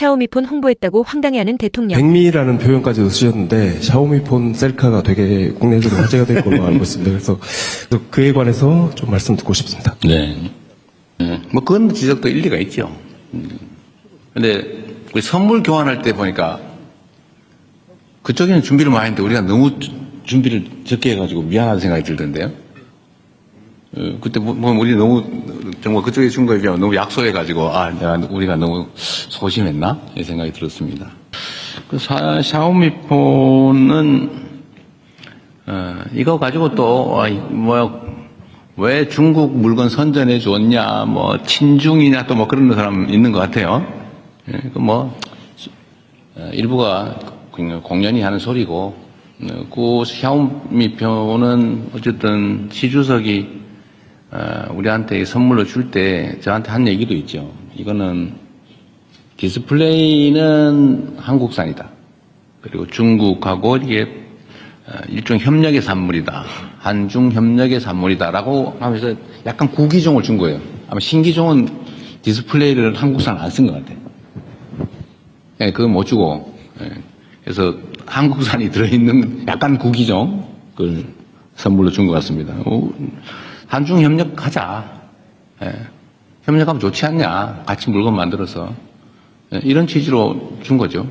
샤오미폰 홍보했다고 황당해하는 대통령. 백미라는 표현까지도 쓰셨는데 샤오미 폰 셀카가 되게 국내에서도 화제가 될 걸로 알고 있습니다. 그래서 그에 관해서 좀 말씀 듣고 싶습니다. 네. 음, 뭐 그건 지적도 일리가 있죠. 음. 근데 우리 선물 교환할 때 보니까 그쪽에는 준비를 많이 했는데 우리가 너무 주- 준비를 적게 해가지고 미안한 생각이 들던데요. 어, 그때 뭐, 뭐 우리 너무 정말 그쪽에 준 거에 비하면 너무 약소해가지고 아 내가 우리가 너무 소심했나 이 생각이 들었습니다. 그 사- 샤오미 폰은 어, 이거 가지고 또, 어, 뭐, 왜 중국 물건 선전해 줬냐, 뭐, 친중이냐, 또 뭐 그런 사람 있는 것 같아요. 예, 그 뭐, 어, 일부가 공연히 하는 소리고, 어, 그 샤오미 표는 어쨌든 시 주석이 어, 우리한테 선물로 줄 때 저한테 한 얘기도 있죠. 이거는 디스플레이는 한국산이다. 그리고 중국하고 이게 어, 일종 협력의 산물이다. 한중 협력의 산물이다라고 하면서 약간 구기종을 준 거예요. 아마 신기종은 디스플레이를 한국산 안 쓴 것 같아요. 예, 그거 못 주고. 예, 그래서 한국산이 들어있는 약간 구기종 그 선물로 준 것 같습니다. 어, 한중 협력하자. 예, 협력하면 좋지 않냐. 같이 물건 만들어서. 예, 이런 취지로 준 거죠.